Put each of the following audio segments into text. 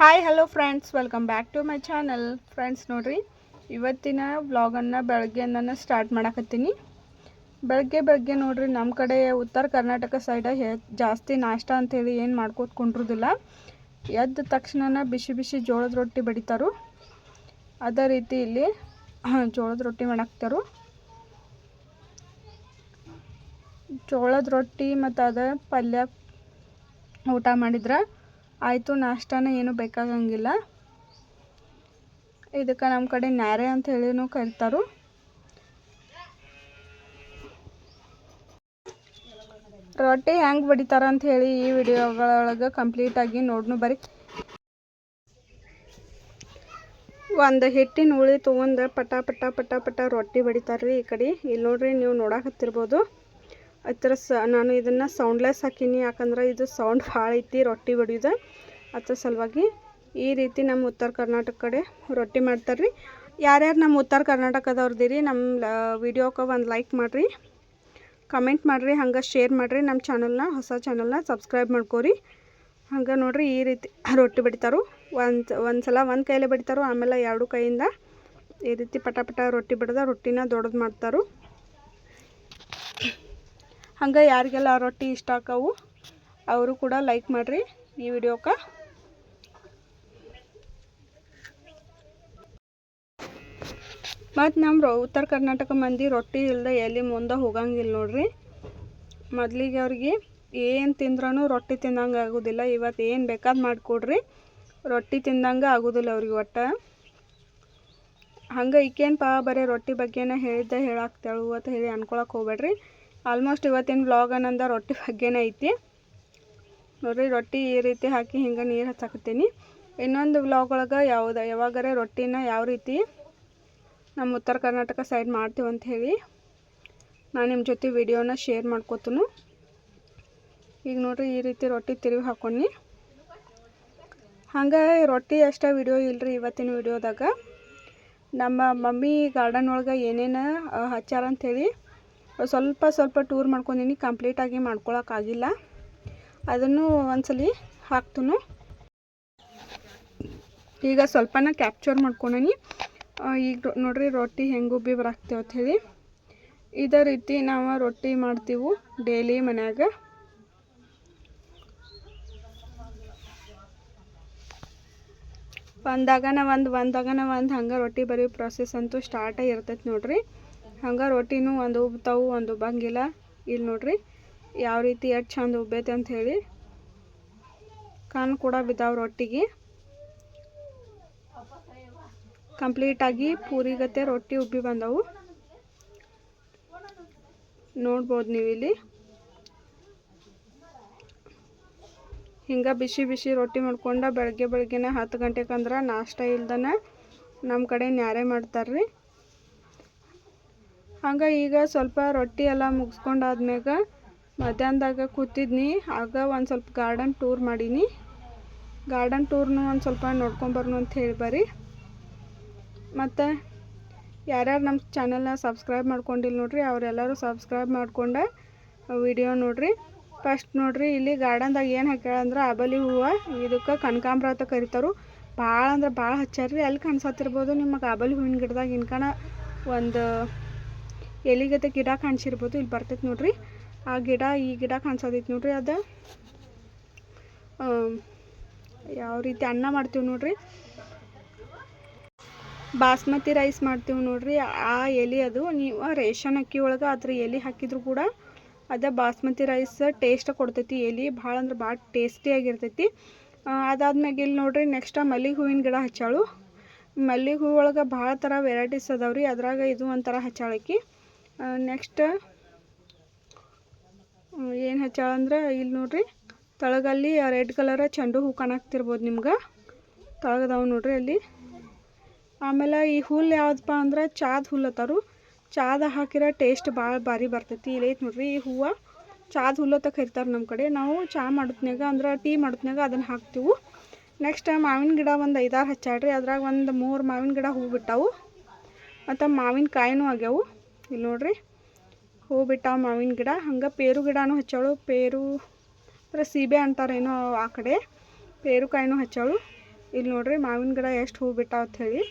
Hi hello friends welcome back to my channel friends ನೋಡಿರಿ, ಇವತ್ತಿನ ವ್ಲಾಗನ್ನು ನಾನು ಸ್ಟಾರ್ಟ್ ಮಾಡಕತ್ತೀನಿ. ಬೆಳಗ್ಗೆ ಬೆಳಗ್ಗೆ ನೋಡಿರಿ ನಮ್ಮ ಕಡೆ ಉತ್ತರ ಕರ್ನಾಟಕ ಸೈಡ ಹೆ, ಜಾಸ್ತಿ ನಾಷ್ಟ ಅಂತೇಳಿ ಏನು ಮಾಡ್ಕೋತ ಕುಂಡ್ರದಿಲ್ಲ. ಎದ್ದ ತಕ್ಷಣ ಬಿಸಿ ಬಿಸಿ ಜೋಳದ ರೊಟ್ಟಿ ಬಡಿತಾರು. ಅದೇ ರೀತಿ ಇಲ್ಲಿ ಜೋಳದ ರೊಟ್ಟಿ ಮಾಡಾಕ್ತಾರು ಜೋಳದ ರೊಟ್ಟಿ ಮತ್ತು ಅದ ಪಲ್ಯ ಊಟ ಮಾಡಿದ್ರೆ. ಆಯಿತು, ನಾಷ್ಟಾನ ಏನು ಬೇಕಾಗಂಗಿಲ್ಲ. ಇದಕ್ಕೆ ನಮ್ಮ ಕಡೆ ನ್ಯಾರೆ ಅಂತ ಹೇಳಿನೂ ಕರಿತಾರು. ರೊಟ್ಟಿ ಹೆಂಗೆ ಬಡಿತಾರ ಅಂತ ಹೇಳಿ ಈ ವಿಡಿಯೋಗಳೊಳಗೆ ಕಂಪ್ಲೀಟಾಗಿ ನೋಡ್ನು ಬರಿ ಒಂದು ಹಿಟ್ಟಿನ ಉಳಿ ತೊಗೊಂಡು ಪಟ ಪಟ ಪಟ ಪಟ ರೊಟ್ಟಿ ಬಡಿತಾರ್ರಿ ಈ ಕಡೆ. ಇಲ್ಲಿ ನೋಡ್ರಿ, ನೀವು ನೋಡಕತ್ತಿರ್ಬೋದು. ಹತ್ತಿರ ಸ, ನಾನು ಇದನ್ನು ಸೌಂಡ್ಲೆಸ್ ಹಾಕೀನಿ. ಯಾಕಂದ್ರೆ ಇದು ಸೌಂಡ್ ಭಾಳ ಐತಿ, ರೊಟ್ಟಿ ಬಡಿಯೋದು. ಅದ್ರ ಸಲುವಾಗಿ ಈ ರೀತಿ ನಮ್ಮ ಉತ್ತರ ಕರ್ನಾಟಕ ಕಡೆ ರೊಟ್ಟಿ ಮಾಡ್ತಾರೆ ರೀ ಯಾರ್ಯಾರು ನಮ್ಮ ಉತ್ತರ ಕರ್ನಾಟಕದವ್ರದ್ದೀರಿ ನಮ್ಮ ವಿಡಿಯೋಕ್ಕೆ ಒಂದು ಲೈಕ್ ಮಾಡಿರಿ. ಕಮೆಂಟ್ ಮಾಡಿರಿ, ಹಂಗೆ ಶೇರ್ ಮಾಡಿರಿ. ನಮ್ಮ ಚಾನಲ್ನ ಹೊಸ ಚಾನಲ್ನ ಸಬ್ಸ್ಕ್ರೈಬ್ ಮಾಡ್ಕೋರಿ. ಹಂಗೆ ನೋಡಿರಿ ಈ ರೀತಿ ರೊಟ್ಟಿ ಬಡಿತಾರು. ಒಂದು ಒಂದು ಸಲ ಒಂದು ಕೈಲೇ ಬಡಿತಾರೋ, ಆಮೇಲೆ ಎರಡು ಕೈಯಿಂದ ಈ ರೀತಿ ಪಟ ಪಟ ರೊಟ್ಟಿ ಬಡ್ದ, ರೊಟ್ಟಿನ ದೊಡ್ಡದು ಮಾಡ್ತಾರು. ಹಂಗೆ ಯಾರಿಗೆಲ್ಲ ರೊಟ್ಟಿ ಇಷ್ಟ ಆಕವು ಅವರು ಕೂಡ ಲೈಕ್ ಮಾಡಿರಿ ಈ ವಿಡಿಯೋಕ್ಕೆ ಮತ್ತು ನಮ್ಮ ಉತ್ತರ ಕರ್ನಾಟಕ ಮಂದಿ ರೊಟ್ಟಿ ಇಲ್ಲದೆ ಎಲ್ಲಿ ಮುಂದೆ ಹೋಗಂಗಿಲ್ಲ ನೋಡ್ರಿ. ಮೊದಲಿಗೆ ಅವ್ರಿಗೆ ಏನು ತಿಂದ್ರೂ ರೊಟ್ಟಿ ತಿಂದಂಗೆ ಆಗೋದಿಲ್ಲ, ಇವತ್ತು ಏನು ಬೇಕಾದ್ ಮಾಡಿಕೊಡ್ರಿ. ರೊಟ್ಟಿ ತಿಂದಂಗೆ ಆಗೋದಿಲ್ಲ ಅವ್ರಿಗೆ ಒಟ್ಟು. ಹಂಗೆ ಈಕೇನಪ್ಪ ಬರೀ ರೊಟ್ಟಿ ಬಗ್ಗೆನೇ ಹೇಳಿದ್ದೆ ಹೇಳಾಕ್ತಾಳು ಅಂತ ಹೇಳಿ ಅನ್ಕೊಳಕ್ಕೆ ಹೋಗ್ಬೇಡ್ರಿ. ಆಲ್ಮೋಸ್ಟ್ ಇವತ್ತಿನ ಬ್ಲಾಗ್ ಅನ್ನಂದ ರೊಟ್ಟಿ ಬಗ್ಗೆನೇ ಐತಿ. ನೋಡ್ರಿ, ರೊಟ್ಟಿ ಈ ರೀತಿ ಹಾಕಿ ಹಿಂಗೆ ನೀರು ಹಚ್ಚಾಕತ್ತೀನಿ. ಇನ್ನೊಂದು ವ್ಲಾಗ್ ಒಳಗೆ ಯಾವ್ದು, ಯಾವಾಗಾರ ರೊಟ್ಟಿನ ಯಾವ ರೀತಿ ನಮ್ಮ ಉತ್ತರ ಕರ್ನಾಟಕ ಸೈಡ್ ಮಾಡ್ತೀವಿ ಅಂತ ಹೇಳಿ ನಾನು ನಿಮ್ಮ ಜೊತೆ ವಿಡಿಯೋನ ಶೇರ್ ಮಾಡ್ಕೋತೀನಿ. ಈಗ ನೋಡ್ರಿ, ಈ ರೀತಿ ರೊಟ್ಟಿ ತಿರುವಿ ಹಾಕ್ಕೊಂಡು ಹಂಗೆ ರೊಟ್ಟಿ ಅಷ್ಟೇ ವಿಡಿಯೋ ಇಲ್ಲರಿ ಇವತ್ತಿನ ವಿಡಿಯೋದಾಗ. ನಮ್ಮ ಮಮ್ಮಿ ಗಾರ್ಡನ್ ಒಳಗೆ ಏನೇನು ಹಚ್ಚಾರ ಅಂಥೇಳಿ ಸ್ವಲ್ಪ ಸ್ವಲ್ಪ ಟೂರ್ ಮಾಡ್ಕೊಂಡೀನಿ ಕಂಪ್ಲೀಟಾಗಿ ಮಾಡ್ಕೊಳಕ್ಕಾಗಿಲ್ಲ. ಅದನ್ನು ಒಂದ್ಸಲಿ ಹಾಕ್ತು ಈಗ ಸ್ವಲ್ಪನ ಕ್ಯಾಪ್ಚರ್ ಮಾಡ್ಕೊಂಡೀನಿ. ಈಗ ನೋಡ್ರಿ ರೊಟ್ಟಿ ಹೆಂಗೆ ಉಬ್ಬಿ ಅಂತ ಹೇಳಿ. ಇದೇ ರೀತಿ ನಾವು ರೊಟ್ಟಿ ಮಾಡ್ತೀವಿ ಡೈಲಿ ಮನ್ಯಾಗ. ಒಂದಾಗನ ಒಂದು ಒಂದಾಗನ ಒಂದು ಹಂಗೆ ರೊಟ್ಟಿ ಬರೀ ಪ್ರೊಸೆಸ್ ಅಂತೂ ಸ್ಟಾರ್ಟೇ ಇರ್ತೈತೆ ನೋಡ್ರಿ. ಹಂಗೆ ರೊಟ್ಟಿನೂ ಒಂದು ಉಬ್ತಾವು ಒಂದು ಉಬ್ಬಂಗಿಲ್ಲ. ಇಲ್ಲಿ ನೋಡ್ರಿ, ಯಾವ ರೀತಿ ಎಷ್ಟು ಚಂದ ಉಬ್ಬೈತೆ ಅಂತ ಹೇಳಿ. ಕಣ್ಣು ಕೂಡ ಬಿದ್ದಾವೆ ರೊಟ್ಟಿಗೆ. ಕಂಪ್ಲೀಟಾಗಿ ಪೂರಿಗತ್ತೆ ರೊಟ್ಟಿ ಉಬ್ಬಿ ಬಂದವು. ನೋಡ್ಬೋದು ನೀವು ಇಲ್ಲಿ ಹಿಂಗೆ ಬಿಸಿ ಬಿಸಿ ರೊಟ್ಟಿ ಮಾಡ್ಕೊಂಡು ಬೆಳಗ್ಗೆ ಬೆಳಗ್ಗೆನೇ ಹತ್ತು ಗಂಟೆಗೆ ಅಂದ್ರೆ ನಾಷ್ಟ ಇಲ್ದನ ನಮ್ಮ ಕಡೆ ನ್ಯಾರೆ ಮಾಡ್ತಾರೆ ಹಂಗೆ ಈಗ ಸ್ವಲ್ಪ ರೊಟ್ಟಿ ಎಲ್ಲ ಮುಗಿಸ್ಕೊಂಡಾದ್ಮ್ಯಾಗ ಮಧ್ಯಾಹ್ನದಾಗ ಕೂತಿದ್ನಿ. ಆಗ ಒಂದು ಸ್ವಲ್ಪ ಗಾರ್ಡನ್ ಟೂರ್ ಮಾಡೀನಿ. ಗಾರ್ಡನ್ ಟೂರ್ನು ಒಂದು ಸ್ವಲ್ಪ ನೋಡ್ಕೊಂಬರ್ನು ಅಂತ ಹೇಳಿ ಬರ್ರಿ. ಮತ್ತು ಯಾರ್ಯಾರು ನಮ್ಮ ಚಾನಲ್ನ ಸಬ್ಸ್ಕ್ರೈಬ್ ಮಾಡ್ಕೊಂಡಿಲ್ಲ ನೋಡ್ರಿ, ಅವರೆಲ್ಲರೂ ಸಬ್ಸ್ಕ್ರೈಬ್ ಮಾಡ್ಕೊಂಡು ವಿಡಿಯೋ ನೋಡ್ರಿ. ಫಸ್ಟ್ ನೋಡ್ರಿ, ಇಲ್ಲಿ ಗಾರ್ಡನ್ದಾಗ ಏನು ಹಾಕ್ಯಾಳ ಅಂದ್ರೆ ಅಬಲಿ ಹೂವು, ಇದಕ್ಕೆ ಕನಕಾಂಬ್ರ ಅಂತ ಕರಿತಾರು. ಭಾಳ ಅಂದ್ರೆ ಭಾಳ ಹಚ್ಚಾರ್ರಿ ಅಲ್ಲಿ ಕಾಣಿಸತ್ತಿರ್ಬೋದು ನಿಮಗೆ ಅಬಲಿ ಹೂವಿನ ಗಿಡದಾಗ. ಇನ್ಕಣ ಒಂದು ಎಲಿಗತೆ ಗಿಡ ಕಾಣಿಸಿರ್ಬೋದು, ಇಲ್ಲಿ ಬರ್ತೈತೆ ನೋಡ್ರಿ. ಆ ಗಿಡ, ಈ ಗಿಡ ಕಾಣಿಸೋದೈತೆ ನೋಡ್ರಿ ಅದು. ಯಾವ ರೀತಿ ಅನ್ನ ಮಾಡ್ತೀವಿ ನೋಡ್ರಿ. ಬಾಸ್ಮತಿ ರೈಸ್ ಮಾಡ್ತೀವಿ ನೋಡ್ರಿ. ಆ ಎಲೆ ಅದು, ನೀವು ರೇಷನ್ ಅಕ್ಕಿ ಒಳಗೆ ಅದ್ರ ಎಲೆ ಹಾಕಿದ್ರು ಕೂಡ ಅದ ಬಾಸ್ಮತಿ ರೈಸ್ ಟೇಸ್ಟ್ ಕೊಡ್ತೈತಿ. ಎಲೆ ಭಾಳ ಅಂದ್ರೆ ಭಾಳ ಟೇಸ್ಟಿಯಾಗಿರ್ತೈತಿ ಅದಾದ್ಮ್ಯಾಗ ಇಲ್ಲಿ ನೋಡ್ರಿ ನೆಕ್ಸ್ಟ್ ಮಲ್ಲಿಗೆ ಹೂವಿನ ಗಿಡ ಹಚ್ಚಾಳು. ಮಲ್ಲಿಗೆ ಹೂ ಒಳಗೆ ಭಾಳ ಥರ ವೆರೈಟೀಸ್ ಅದಾವ್ರಿ. ಅದ್ರಾಗ ಇದು ಒಂಥರ ಹಚ್ಚಾಳಕಿ. ನೆಕ್ಸ್ಟ್ ಏನು ಹಚ್ಚಾಳ ಅಂದ್ರೆ ಇಲ್ಲಿ ನೋಡ್ರಿ, ತಳಗಲ್ಲಿ ರೆಡ್ ಕಲರ ಚೆಂಡು ಹೂ ಕಾಣಾಕ್ತಿರ್ಬೋದು ನಿಮ್ಗೆ. ತಳಗದಾವ ನೋಡ್ರಿ ಅಲ್ಲಿ. ಆಮೇಲೆ ಈ ಹುಲ್ಲು ಯಾವುದಪ್ಪ ಅಂದ್ರೆ ಚಾದ ಹುಲ್ಲತ್ತಾರು ಚಾದ ಹಾಕಿರೋ ಟೇಸ್ಟ್ ಭಾಳ ಭಾರಿ ಬರ್ತೈತಿ. ಇಲ್ಲೈತೆ ನೋಡ್ರಿ ಈ ಹೂವು. ಚಾದ ಹುಲ್ಲತ್ತ ಕರಿತಾರೆ ನಮ್ಮ ಕಡೆ. ನಾವು ಚಾ ಮಾಡೋತ್ನಾಗ ಅಂದ್ರೆ ಟೀ ಮಾಡೋತ್ನಾಗ ಅದನ್ನು ಹಾಕ್ತೀವಿ. ನೆಕ್ಸ್ಟ್ ಮಾವಿನ ಗಿಡ ಒಂದು ಐದಾರು ಹಚ್ಚಾಡ್ರಿ ಅದ್ರಾಗ ಒಂದು ಮೂರು ಮಾವಿನ ಗಿಡ ಹೂ ಬಿಟ್ಟಾವು. ಮತ್ತು ಮಾವಿನಕಾಯಿನೂ ಆಗ್ಯಾವು. ಇಲ್ಲಿ ನೋಡ್ರಿ. ಹೂ ಬಿಟ್ಟಾವ ಮಾವಿನ ಗಿಡ, ಹಂಗೆ ಪೇರು ಗಿಡನೂ ಹಚ್ಚಾಳು ಪೇರು ಅಂದ್ರೆ ಸೀಬೆ ಅಂತಾರೇನೋ ಆ ಕಡೆ. ಪೇರುಕಾಯಿನೂ ಹಚ್ಚಾಳು ಇಲ್ಲಿ ನೋಡ್ರಿ ಮಾವಿನ ಗಿಡ ಎಷ್ಟು ಹೂ ಬಿಟ್ಟಾವ ಹೇಳಿ.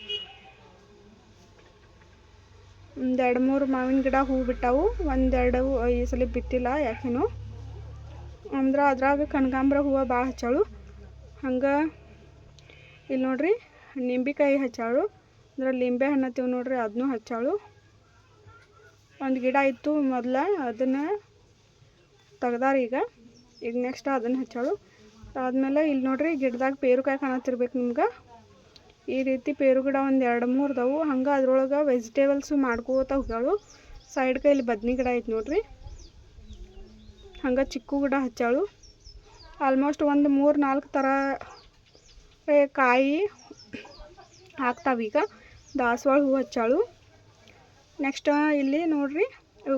ಒಂದು ಎರಡು ಮೂರು ಮಾವಿನ ಗಿಡ ಹೂ ಬಿಟ್ಟಾವು ಒಂದೆರಡು ಈ ಸಲ ಬಿಟ್ಟಿಲ್ಲ ಯಾಕೇನೋ. ಅಂದ್ರೆ ಅದ್ರಾಗ ಕನಕಾಂಬ್ರ ಹೂವು ಭಾಳ ಹಚ್ಚಾಳು ಹಂಗೆ ಇಲ್ಲಿ ನೋಡ್ರಿ ನಿಂಬೆಕಾಯಿ ಹಚ್ಚಾಳು ಅಂದ್ರೆ ಲಿಂಬೆ ಹಣ್ಣು ನೋಡ್ರಿ ಅದನ್ನೂ ಹಚ್ಚಾಳು ಒಂದು ಗಿಡ ಇತ್ತು ಮೊದಲ, ಅದನ್ನು ತೆಗ್ದಾರ ಈಗ. ಈಗ ನೆಕ್ಸ್ಟ್ ಅದನ್ನು ಹಚ್ಚಾಳು. ಆದಮೇಲೆ ಇಲ್ಲಿ ನೋಡ್ರಿ ಗಿಡದಾಗ ಪೇರುಕಾಯಿ ಕಾಣತ್ತಿರ್ಬೇಕು ನಿಮ್ಗೆ. ಈ ರೀತಿ ಪೇರು ಗಿಡ ಒಂದು ಎರಡು ಮೂರು ಅದಾವು ಹಂಗೆ ಅದ್ರೊಳಗೆ ವೆಜಿಟೇಬಲ್ಸು ಮಾಡ್ಕೋತ ಹೋಗ್ಯಾಳು. ಸೈಡ್ ಇಲ್ಲಿ ಬದ್ನಿ ಗಿಡ ಐತೆ ನೋಡ್ರಿ. ಹಂಗೆ ಚಿಕ್ಕು ಗಿಡ ಹಚ್ಚಾಳು. ಆಲ್ಮೋಸ್ಟ್ ಒಂದು ಮೂರು ನಾಲ್ಕು ಥರ ಕಾಯಿ ಹಾಕ್ತಾವೀಗ ದಾಸವಾಳ ಹೂ ಹಚ್ಚಾಳು. ನೆಕ್ಸ್ಟ್ ಇಲ್ಲಿ ನೋಡ್ರಿ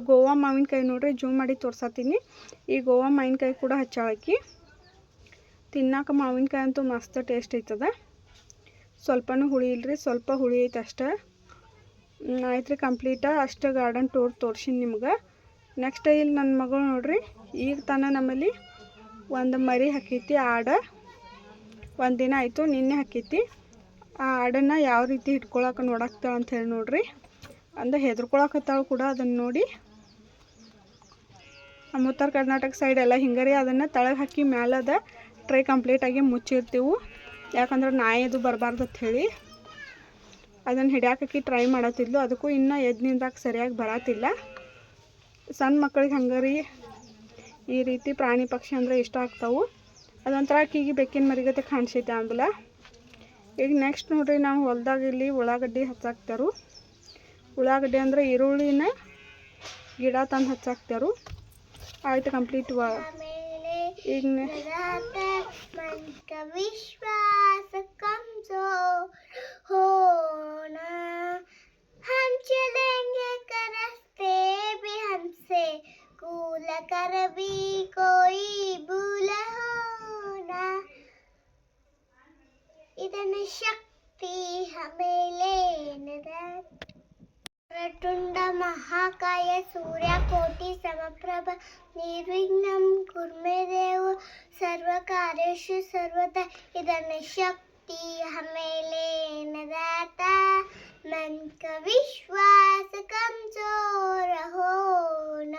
ಗೋವಾ ಮಾವಿನಕಾಯಿ ನೋಡ್ರಿ, ಜೂಮ್ ಮಾಡಿ ತೋರ್ಸತ್ತೀನಿ ಈ ಗೋವಾ ಮಾವಿನಕಾಯಿ ಕೂಡ ಹಚ್ಚಾಳಕ್ಕಿ ತಿನ್ನಾಕ ಮಾವಿನಕಾಯಿ ಅಂತೂ ಮಸ್ತ್ ಟೇಸ್ಟ್ ಐತದ. ಸ್ವಲ್ಪನೂ ಹುಳಿ ಇಲ್ರಿ, ಸ್ವಲ್ಪ ಹುಳಿ ಐತೆ ಅಷ್ಟೇ. ಆಯ್ತು ರೀ ಕಂಪ್ಲೀಟ ಅಷ್ಟು ಗಾರ್ಡನ್ ಟೂರ್ ತೋರ್ಸಿನಿ ನಿಮ್ಗೆ. ನೆಕ್ಸ್ಟ್ ಇಲ್ಲಿ ನನ್ನ ಮಗಳು ನೋಡ್ರಿ, ಈಗ ತನ ನಮ್ಮಲ್ಲಿ ಒಂದು ಮರಿ ಹಾಕೈತಿ, ಆಡ. ಒಂದು ದಿನ ಆಯಿತು, ನಿನ್ನೆ ಹಾಕೈತಿ. ಆ ಆಡನ್ನು ಯಾವ ರೀತಿ ಇಟ್ಕೊಳಕ್ಕೆ ನೋಡಾಕ್ತಾಳ ಅಂತ ಹೇಳಿ ನೋಡ್ರಿ. ಅಂದ್ರೆ ಹೆದರ್ಕೊಳಕತ್ತಾಳ ಕೂಡ ಅದನ್ನು ನೋಡಿ. ನಮ್ಮ ಉತ್ತರ ಕರ್ನಾಟಕ ಸೈಡ್ ಎಲ್ಲ ಹಿಂಗಾರಿ, ಅದನ್ನು ತಳಗೆ ಹಾಕಿ ಮ್ಯಾಲದ ಟ್ರೈ ಕಂಪ್ಲೀಟಾಗಿ ಮುಚ್ಚಿರ್ತೀವಿ ಯಾಕಂದ್ರೆ ನಾಯಿ ಅದು ಬರಬಾರ್ದು ಅಂತ ಹೇಳಿ. ಅದನ್ನು ಹಿಡಿಯಾಕಿ ಟ್ರೈ ಮಾಡತ್ತಿದ್ಲು. ಅದಕ್ಕೂ ಇನ್ನೂ ಎದ್ದು ಸರಿಯಾಗಿ ಬರತ್ತಿಲ್ಲ ಸಣ್ಣ ಮಕ್ಕಳಿಗೆ ಹಂಗಾರಿ, ಈ ರೀತಿ ಪ್ರಾಣಿ ಪಕ್ಷಿ ಅಂದರೆ ಇಷ್ಟ ಆಗ್ತಾವು. ಅದೊಂಥರ ಆಕಿಗೆ ಬೆಕ್ಕಿನ ಮರಿಗತೆ ಕಾಣಿಸಿದ್ದೆ ಆಂಬಲ. ಈಗ ನೆಕ್ಸ್ಟ್ ನೋಡ್ರಿ, ನಾವು ಹೊಲ್ದಾಗ ಇಲ್ಲಿ ಉಳ್ಳಾಗಡ್ಡಿ ಹಚ್ಚಾಕ್ತಾರು. ಉಳ್ಳಾಗಡ್ಡಿ ಅಂದ್ರೆ ಈರುಳ್ಳಿನ ಗಿಡ ತಂದು ಹಚ್ಚಾಕ್ತಾರು ಆಯ್ತು ಕಂಪ್ಲೀಟ್ ವ ಈಗ ನೆ- लगाता मन का विश्वास कमजोर होना हम चलेंगे कर रास्ते भी हमसे कूल कर भी कोई भूल होना ಇದನ್ನು ಶಕ್ತಿ ಹಮೇಲೆ ಪ್ರಟುಂಡ ಮಹಾಕಾಯ රටුණ්ඩ මහාකාය සූර්යකෝටි සමප්‍රභ නිර්විඝ්නම් කුර්මේ දේව සර්වකාර්යේෂු සර්වත ඉදන ශක්ති හමේලේන දාතා මන්ක විශ්වාසකම් සෝරහෝන